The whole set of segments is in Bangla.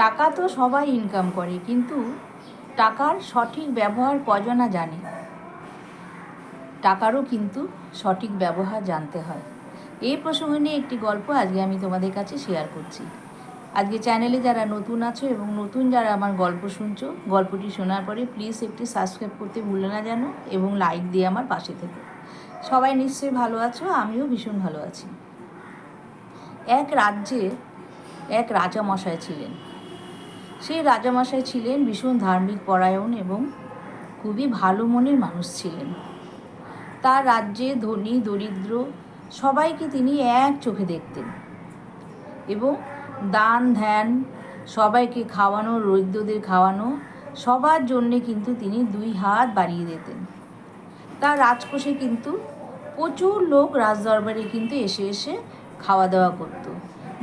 টাকা তো সবাই ইনকাম করে, কিন্তু টাকার সঠিক ব্যবহার কজনা জানে? টাকারও কিন্তু সঠিক ব্যবহার জানতে হয়। এই প্রসঙ্গে নিয়ে একটি গল্প আজকে আমি তোমাদের কাছে শেয়ার করছি। আজকে চ্যানেলে যারা নতুন আছো এবং নতুন যারা আমার গল্প শুনছো, গল্পটি শোনার পরে প্লিজ একটি সাবস্ক্রাইব করতে ভুলে না জানো এবং লাইক দিয়ে আমার পাশে থেকো। সবাই নিশ্চয়ই ভালো আছো, আমিও ভীষণ ভালো আছি। এক রাজ্যে এক রাজামশাই ছিলেন। সেই রাজামশাই ছিলেন ভীষণ ধার্মিক পরায়ণ এবং খুবই ভালো মনের মানুষ ছিলেন। তার রাজ্যে ধনী, দরিদ্র সবাইকে তিনি এক চোখে দেখতেন এবং দান, ধ্যান, সবাইকে খাওয়ানো, দরিদ্রদের খাওয়ানো সবার জন্যে কিন্তু তিনি দুই হাত বাড়িয়ে দিতেন। তার রাজকোষে কিন্তু প্রচুর লোক রাজদরবারে কিন্তু এসে এসে খাওয়া দাওয়া করতো।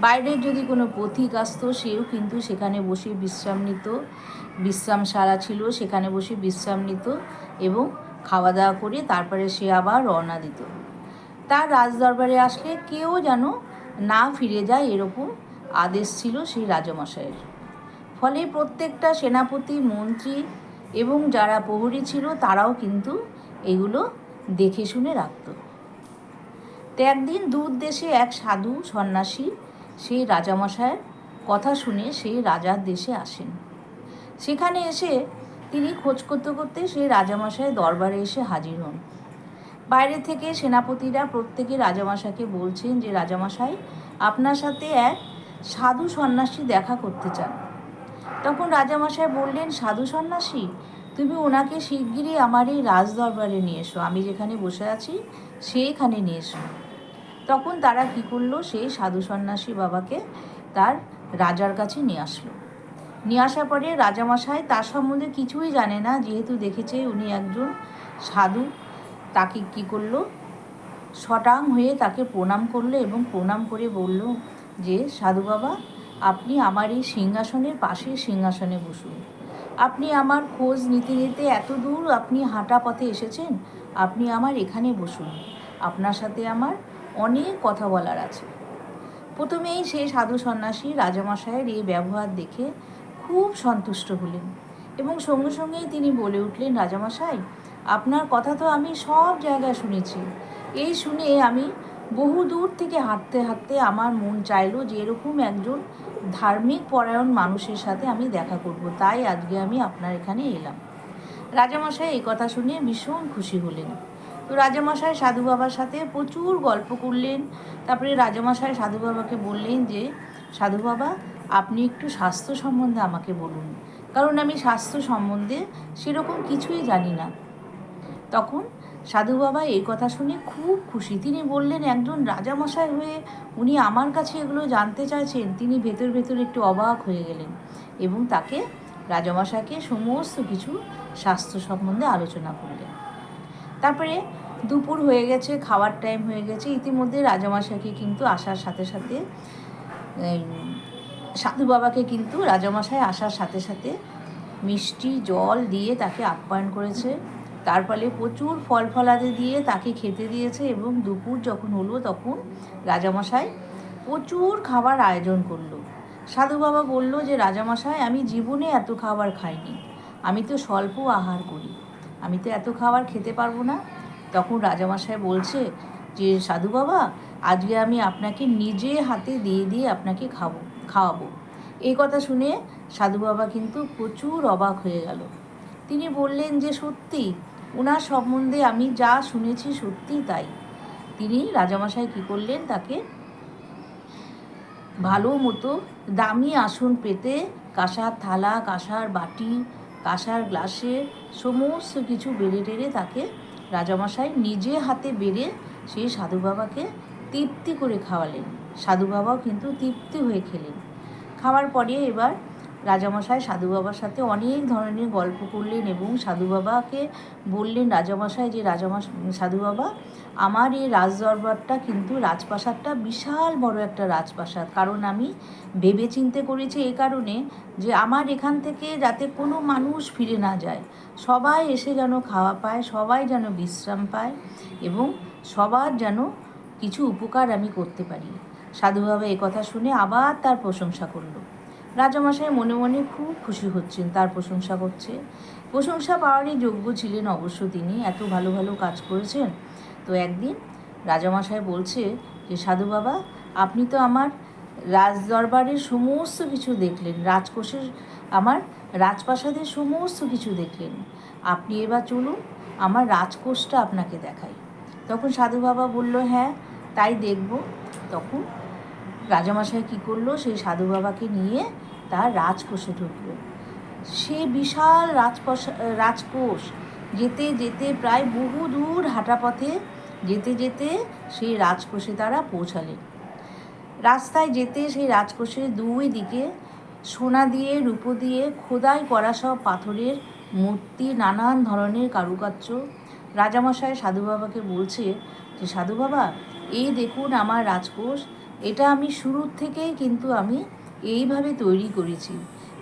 বাইরের যদি কোনো পথিক আসতো, সেও কিন্তু সেখানে বসে বিশ্রাম নিত। বিশ্রামশালা ছিল, সেখানে বসে বিশ্রাম নিত এবং খাওয়া দাওয়া করে তারপরে সে আবার রওনা দিত। তার রাজদরবারে আসলে কেউ যেন না ফিরে যায় এরকম আদেশ ছিল সেই রাজমশাইয়ের। ফলে প্রত্যেকটা সেনাপতি, মন্ত্রী এবং যারা প্রহরী ছিল, তারাও কিন্তু এগুলো দেখে শুনে রাখত। তো একদিন দূর দেশে এক সাধু সন্ন্যাসী সেই রাজামশায়ের কথা শুনে সেই রাজার দেশে আসেন। সেখানে এসে তিনি খোঁজ করতে করতে সেই রাজামশায়ের দরবারে এসে হাজির হন। বাইরে থেকে সেনাপতিরা প্রত্যেকে রাজামশাইকে বলছেন যে, রাজামশাই, আপনার সাথে এক সাধু সন্ন্যাসী দেখা করতে চান। তখন রাজামশাই বললেন, সাধু সন্ন্যাসী, তুমি ওনাকে শিগগিরই আমার এই রাজদরবারে নিয়ে এসো। আমি যেখানে বসে আছি, সেইখানে নিয়ে এসো। তখন তারা কী করল? সেই সাধু সন্ন্যাসী বাবাকে তার রাজার কাছে নিয়ে আসলো। নিয়ে আসার পরে রাজামশাই তার সম্বন্ধে কিছুই জানে না। যেহেতু দেখেছে উনি একজন সাধু, তাকে কি করল? শটাং হয়ে তাকে প্রণাম করল এবং প্রণাম করে বলল যে, সাধু বাবা, আপনি আমার এই সিংহাসনের পাশে সিংহাসনে বসুন। আপনি আমার খোঁজ নিতে নিতে এত দূর আপনি হাঁটা পথে এসেছেন। আপনি আমার এখানে বসুন। আপনার সাথে আমার অনেক কথা বলার আছে। প্রথমেই সেই সাধু সন্ন্যাসী রাজামশাইয়ের এই ব্যবহার দেখে খুব সন্তুষ্ট হলেন এবং সঙ্গে সঙ্গেই তিনি বলে উঠলেন, রাজামশাই, আপনার কথা তো আমি সব জায়গায় শুনেছি। এই শুনে আমি বহু দূর থেকে হাঁটতে হাঁটতে আমার মন চাইলো যে এরকম একজন ধার্মিক পরায়ণ মানুষের সাথে আমি দেখা করব। তাই আজকে আমি আপনার এখানে এলাম। রাজামশাই এই কথা শুনে ভীষণ খুশি হলেন। তো রাজামশাই সাধু বাবার সাথে প্রচুর গল্প করলেন। তারপরে রাজামশাই সাধু বাবাকে বললেন যে, সাধু বাবা, আপনি একটু স্বাস্থ্য সম্বন্ধে আমাকে বলুন। কারণ আমি স্বাস্থ্য সম্বন্ধে সেরকম কিছুই জানি না। তখন সাধু বাবা এই কথা শুনে খুব খুশি। তিনি বললেন, একজন রাজামশাই হয়ে উনি আমার কাছে এগুলো জানতে চাইছেন, তিনি ভেতর ভেতর একটু অবাক হয়ে গেলেন এবং তাকে রাজামশাইকে সমস্ত কিছু স্বাস্থ্য সম্বন্ধে আলোচনা করলেন। তারপরে দুপুর হয়ে গেছে, খাওয়ার টাইম হয়ে গেছে। ইতিমধ্যে রাজামশাইকে কিন্তু আসার সাথে সাথে সাধু বাবাকে কিন্তু রাজামশাই আসার সাথে সাথে মিষ্টি, জল দিয়ে তাকে আপ্যায়ন করেছে। তার ফলে প্রচুর ফল ফলাদি দিয়ে তাকে খেতে দিয়েছে এবং দুপুর যখন হলো তখন রাজামশাই প্রচুর খাবার আয়োজন করল। সাধু বাবা বলল যে, রাজামশাই, আমি জীবনে এত খাবার খাইনি। আমি তো স্বল্প আহার করি। আমি তো এত খাবার খেতে পারব না। তখন রাজামশাই বলছে যে, সাধু বাবা, আজকে আমি আপনাকে নিজে হাতে দিয়ে দিয়ে আপনাকে খাব, খাওয়াবো। এই কথা শুনে সাধু বাবা কিন্তু প্রচুর অবাক হয়ে গেল। তিনি বললেন যে, সত্যি ওনার সম্বন্ধে আমি যা শুনেছি সত্যি তাই। তিনি রাজামশাই কী করলেন, তাকে ভালো মতো দামি আসন পেতে কাঁসার থালা, কাঁসার বাটি কাঁসার গ্লাসে সমস্ত কিছু বেড়ে টেড়ে তাকে রাজামশাই নিজে হাতে বেড়ে সেই সাধু বাবাকে তৃপ্তি করে খাওয়ালেন। সাধু বাবাও কিন্তু তৃপ্তি হয়ে খেলেন। খাওয়ার পরে এবার রাজামশাই সাধু বাবার সাথে অনেক ধরনের গল্প করলেন এবং সাধু বাবাকে বললেন, রাজামশাই, যে রাজামশ সাধু বাবা আমার এই রাজদরবারটা কিন্তু রাজপ্রাসাদটা বিশাল বড় একটা রাজপ্রাসাদ। কারণ আমি ভেবে চিনতে করেছি এ কারণে যে আমার এখান থেকে যাতে কোনো মানুষ ফিরে না যায়। সবাই এসে যেন খাওয়া পায়, সবাই যেন বিশ্রাম পায় এবং সবার যেন কিছু উপকার আমি করতে পারি। সাধু বাবা কথা শুনে আবার তার প্রশংসা করল। রাজামশাই মনে মনে খুব খুশি হচ্ছেন, তার প্রশংসা করছে। প্রশংসা পাওয়ারই যোগ্য ছিলেন অবশ্য তিনি, এত ভালো ভালো কাজ করেছেন। তো একদিন রাজামশাই বলছে যে সাধু বাবা, আপনি তো আমার রাজ দরবারের সমস্ত কিছু দেখলেন, রাজকোষের, আমার রাজপ্রাসাদের সমস্ত কিছু দেখলেন। আপনি এবার চলুন, আমার রাজকোষটা আপনাকে দেখাই। তখন সাধু বাবা বলল হ্যাঁ তাই দেখব। তখন রাজামশাই কী করল? সেই সাধু বাবাকে নিয়ে তার রাজকোষে ঢুকলো। সে বিশাল রাজপ্রসা রাজকোষ। যেতে যেতে প্রায় বহু দূর হাঁটা পথে যেতে যেতে সেই রাজকোষে তারা পৌঁছালেন রাস্তায় যেতে সেই রাজকোষের দুই দিকে সোনা দিয়ে, রূপো দিয়ে, খোদাই করা সব পাথরের মূর্তি, নানান ধরনের কারুকার্য। রাজামশাই সাধু বাবাকে বলছে যে, সাধু বাবা, এই দেখুন আমার রাজকোষ। এটা আমি শুরুর থেকেই কিন্তু আমি এইভাবে তৈরি করেছি।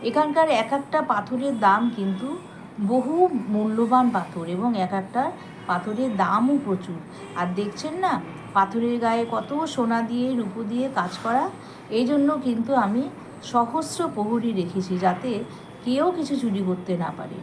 এখানকার এক একটা পাথরের দাম কিন্তু বহু মূল্যবান পাথর এবং এক একটা পাথরের দামও প্রচুর। আর দেখছেন না, পাথরের গায়ে কত সোনা দিয়ে, রূপো দিয়ে কাজ করা? এই জন্য কিন্তু আমি সহস্র প্রহরী রেখেছি যাতে কেউ কিছু চুরি করতে না পারে।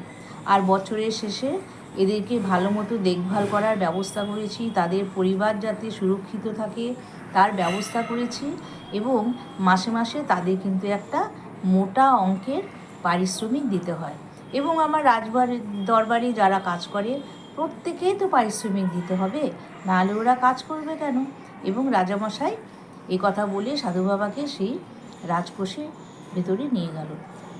আর বছরের শেষে এদেরকে ভালো মতো দেখভাল করার ব্যবস্থা করেছি, তাদের পরিবার যাতে সুরক্ষিত থাকে, তার ব্যবস্থা করেছি এবং মাসে মাসে তাদের কিন্তু একটা মোটা অঙ্কের পারিশ্রমিক দিতে হয়। এবং আমার রাজবাড়ির দরবারে যারা কাজ করে, প্রত্যেকেই তো পারিশ্রমিক দিতে হবে, নাহলে ওরা কাজ করবে কেন? এবং রাজামশাই এই কথা বলে সাধু বাবাকে সেই রাজকোষের ভেতরে নিয়ে গেল।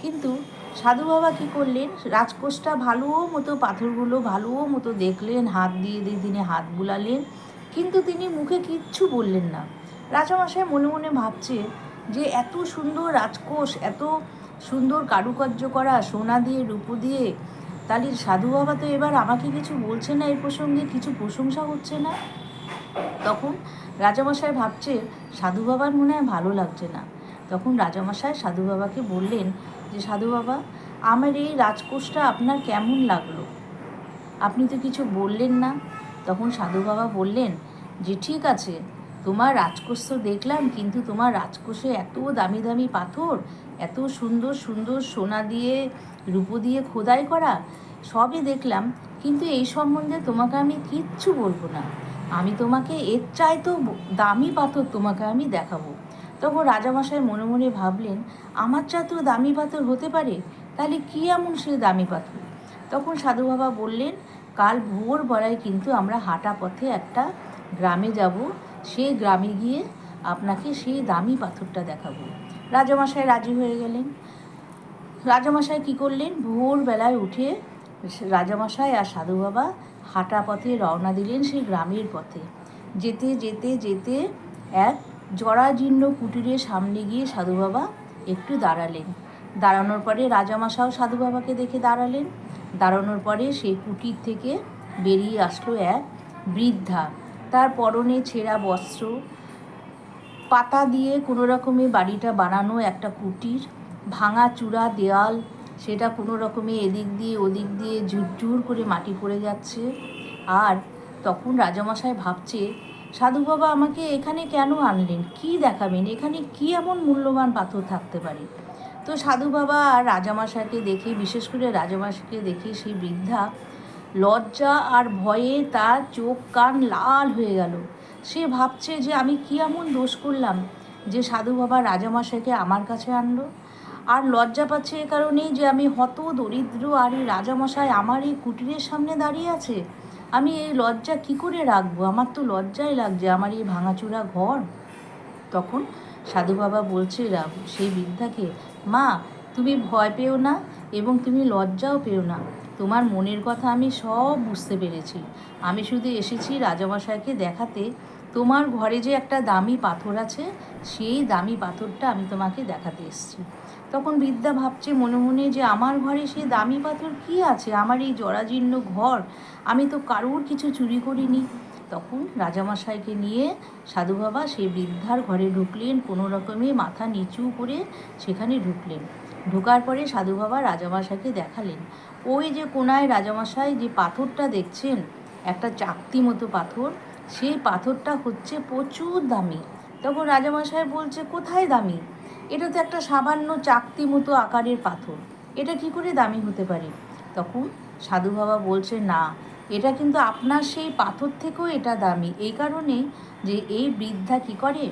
কিন্তু সাধু বাবা কী করলেন? রাজকোষটা ভালো মতো, পাথরগুলো ভালো মতো দেখলেন, হাত দিয়ে দিয়ে তিনি হাত বুলালেন, কিন্তু তিনি মুখে কিচ্ছু বললেন না। রাজামশাই মনে মনে ভাবছে যে এত সুন্দর রাজকোষ, এত সুন্দর কারুকার্য করা, সোনা দিয়ে, রূপো দিয়ে, তাহলে সাধু বাবা তো এবার আমাকে কিছু বলছে না এই প্রসঙ্গে কিছু প্রশংসা হচ্ছে না? তখন রাজামশাই ভাবছে, সাধু বাবার মনে হয় ভালো লাগছে না। তখন রাজামশাই সাধু বাবাকে বললেন যে সাধু বাবা আমার এই রাজকোষটা আপনার কেমন লাগল? আপনি তো কিছু বললেন না। তখন সাধু বাবা বললেন, যে, ঠিক আছে, তোমার রাজকোষ তো দেখলাম, কিন্তু তোমার রাজকোষে এত দামি দামি পাথর, এত সুন্দর সুন্দর সোনা দিয়ে, রূপো দিয়ে খোদাই করা, সবই দেখলাম, কিন্তু এই সম্বন্ধে তোমাকে আমি কিচ্ছু বলব না। আমি তোমাকে এর চাইতেও দামি পাথর তোমাকে আমি দেখাবো। তখন রাজামশাই মনে মনে ভাবলেন, আমার চাইতেও দামি পাথর হতে পারে, তাহলে কী এমন সে দামি পাথর? তখন সাধু বাবা বললেন, কাল ভোর বেলায় কিন্তু আমরা হাঁটা পথে একটা গ্রামে যাব। সেই গ্রামে গিয়ে আপনাকে সেই দামি পাথরটা দেখাবো। রাজামশাই রাজি হয়ে গেলেন। রাজামশাই কী করলেন? ভোরবেলায় উঠে রাজামশাই আর সাধু বাবা হাঁটা পথে রওনা দিলেন সেই গ্রামের পথে। যেতে যেতে যেতে এক জরাজীর্ণ কুটিরের সামনে গিয়ে সাধু বাবা একটু দাঁড়ালেন। দাঁড়ানোর পরে রাজামশাও সাধু বাবাকে দেখে দাঁড়ালেন। দাঁড়ানোর পরে সেই কুটির থেকে বেরিয়ে আসলো এক বৃদ্ধা। তার পরনে ছেঁড়া বস্ত্র, পাতা দিয়ে কোনো রকমে বাড়িটা বানানো একটা কুটির, ভাঙা চূড়া দেয়াল, সেটা কোনো রকমে এদিক দিয়ে ওদিক দিয়ে ঝুরঝুর করে মাটি পড়ে যাচ্ছে। আর তখন রাজামশাই ভাবছে সাধু বাবা আমাকে এখানে কেন আনলেন? কি দেখাবেন? এখানে কি এমন মূল্যবান পাথর থাকতে পারে? তো সাধু বাবা আর রাজামশাইকে দেখে বিশেষ করে রাজামশাইকে দেখে সেই বৃদ্ধা লজ্জা আর ভয়ে তার চোখ কান লাল হয়ে গেল। সে ভাবছে যে আমি কি এমন দোষ করলাম যে সাধু বাবা রাজামশাইকে আমার কাছে আনলো? আর লজ্জা পাচ্ছে এ কারণেই যে আমি হত দরিদ্র আর এই রাজামশাই আমার এই কুটিরের সামনে দাঁড়িয়ে আছে? আমি এই লজ্জা কি করে রাখব? আমার তো লজ্জাই লাগছে। আমার এই ভাঙাচুরা ঘর। তখন সাধু বাবা বলছে রা- সেই বৃদ্ধাকে, মা, তুমি ভয় পেও না এবং তুমি লজ্জাও পেও না। তোমার মনের কথা আমি সব বুঝতে পেরেছি। আমি শুধু এসেছি রাজামশাইকে দেখাতে। তোমার ঘরে যে একটা দামি পাথর আছে, সেই দামি পাথরটা আমি তোমাকে দেখাতে এসেছি। তখন বিদ্যা ভাবছে মনে মনে যে আমার ঘরে সে দামি পাথর কি আছে? আমার এই জরাজীর্ণ ঘর, আমি তো কারোর কিছু চুরি করিনি। তখন রাজামশাইকে নিয়ে সাধু বাবা সেই বৃদ্ধার ঘরে ঢুকলেন, কোনো রকমে মাথা নিচু করে সেখানে ঢুকলেন। ঢোকার পরে সাধু বাবা রাজামশাইকে দেখালেন। ওই যে কোনায় রাজামশাই যে পাথরটা দেখছেন, একটা চাকতি মতো পাথর, সেই পাথরটা হচ্ছে প্রচুর দামি। তখন রাজামশাই বলছে, কোথায় দামি? এটা তো একটা সামান্য চাকতি মতো আকারের পাথর। এটা কি করে দামি হতে পারে? তখন সাধু বাবা বলছে না, এটা কিন্তু আপনার সেই পাথর থেকেও এটা দামি। এই কারণেই যে এই বৃদ্ধা কি করে?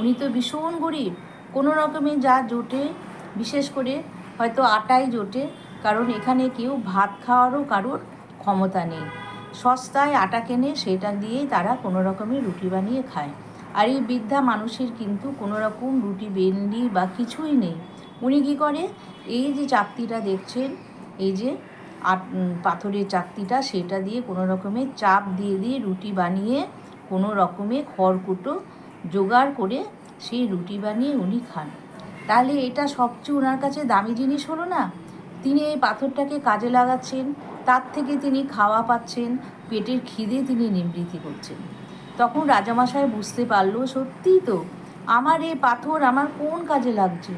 উনি তো ভীষণ গরিব। কোনো রকমে যা জোটে, বিশেষ করে হয়তো আটাই জোটে, কারণ এখানে কেউ ভাত খাওয়ারও কারোর ক্ষমতা নেই। সস্তায় আটা কেনে সেটা দিয়েই তারা কোনো রকমের রুটি বানিয়ে খায়। আর এই বৃদ্ধা মানুষের কিন্তু কোনো রকম রুটি বেনলি বা কিছুই নেই। উনি কী করে? এই যে চাকতিটা দেখছেন, এই যে আট পাথরের চাকতিটা, সেটা দিয়ে কোনো রকমের চাপ দিয়ে দিয়ে রুটি বানিয়ে কোনো রকমে খড়কুটো জোগাড় করে সেই রুটি বানিয়ে উনি খান। তাহলে এটা সবচেয়ে ওনার কাছে দামি জিনিস হলো না? তিনি এই পাথরটাকে কাজে লাগাচ্ছেন, তার থেকে তিনি খাওয়া পাচ্ছেন, পেটের খিদে তিনি নিবৃত্তি করছেন। তখন রাজামশাই বুঝতে পারল, সত্যিই তো, আমার এই পাথর আমার কোন কাজে লাগছে?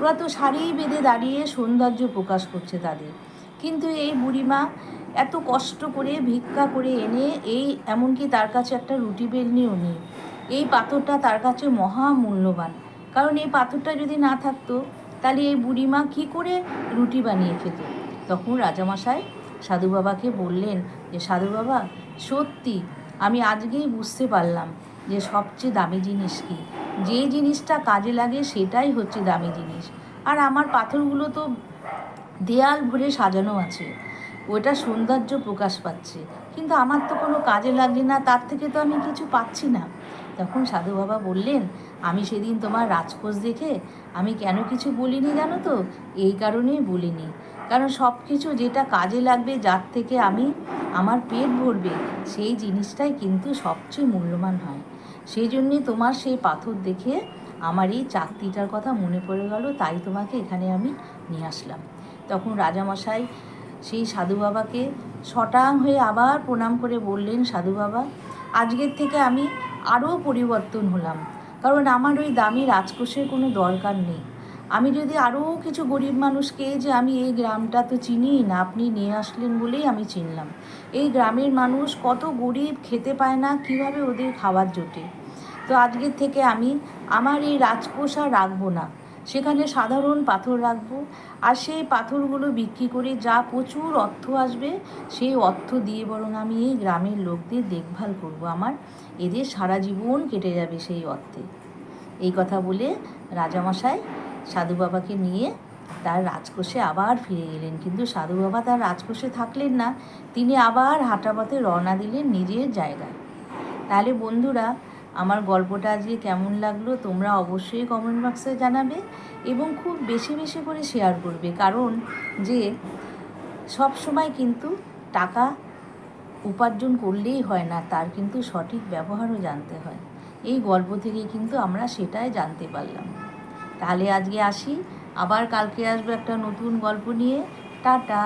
ওরা তো শাড়ি বেঁধে দাঁড়িয়ে সৌন্দর্য প্রকাশ করছে তাদের। কিন্তু এই বুড়িমা এত কষ্ট করে, ভিক্ষা করে এনে, এই এমনকি তার কাছে একটা রুটি বেলনিও নেই। এই পাথরটা তার কাছে মহা মূল্যবান। কারণ এই পাথরটা যদি না থাকতো, তাহলে এই বুড়িমা কী করে রুটি বানিয়ে খেত? তখন রাজামশাই সাধু বাবাকে বললেন যে সাধু বাবা সত্যি আমি আজকেই বুঝতে পারলাম যে সবচেয়ে দামি জিনিস কি। যে জিনিসটা কাজে লাগে সেটাই হচ্ছে দামি জিনিস। আর আমার পাথরগুলো তো দেয়াল ভরে সাজানো আছে। ওটা সৌন্দর্য প্রকাশ পাচ্ছে। কিন্তু আমার তো কোনো কাজে লাগছে না, তার থেকে তো আমি কিছু পাচ্ছি না। তখন সাধু বাবা বললেন, আমি সেদিন তোমার রাজকোষ দেখে আমি কেন কিছু বলিনি জানো তো? এই কারণেই বলিনি। কারণ সব কিছু যেটা কাজে লাগবে, যার থেকে আমি আমার পেট ভরবে, সেই জিনিসটাই কিন্তু সবচেয়ে মূল্যবান হয়। সেই জন্যে তোমার সেই পাথর দেখে আমার এই চাকতিটার কথা মনে পড়ে গেল, তাই তোমাকে এখানে আমি নিয়ে আসলাম। তখন রাজামশাই সেই সাধু বাবাকে শটাং হয়ে আবার প্রণাম করে বললেন, সাধু বাবা, আজকের থেকে আমি আরও পরিবর্তন হলাম। কারণ আমার ওই দামি রাজকোষের কোনো দরকার নেই। আমি যদি আরও কিছু গরিব মানুষকে যে আমি এই গ্রামটা তো চিনিই না, আপনি নিয়ে আসলেন বলেই আমি চিনলাম। এই গ্রামের মানুষ কত গরিব, খেতে পায় না, কীভাবে ওদের খাবার জোটে? তো আজকের থেকে আমি আমার এই রাজকোষ রাখব না। সেখানে সাধারণ পাথর রাখব। আর সেই পাথরগুলো বিক্রি করে যা প্রচুর অর্থ আসবে, সেই অর্থ দিয়ে বরং আমি এই গ্রামের লোকদের দেখভাল করব আমার। এদের সারা জীবন কেটে যাবে সেই অর্থে। এই কথা বলে রাজামশাই সাধু বাবাকে নিয়ে তার রাজকোষে আবার ফিরে গেলেন কিন্তু সাধু বাবা তার রাজকোষে থাকলেন না, তিনি আবার হাঁটা পথে রওনা দিলেন নিজের জায়গায়। তাহলে বন্ধুরা, আমার গল্পটা আজকে কেমন লাগল তোমরা অবশ্যই কমেন্ট বক্সে জানাবে এবং খুব বেশি বেশি করে শেয়ার করবে। কারণ যে সব সময় কিন্তু টাকা উপার্জন করলেই হয় না, তার কিন্তু সঠিক ব্যবহারও জানতে হয়। এই গল্প থেকে কিন্তু আমরা সেটাই জানতে পারলাম। তাহলে আজকে আসি। আবার কালকে আসব একটা নতুন গল্প নিয়ে। টাটা।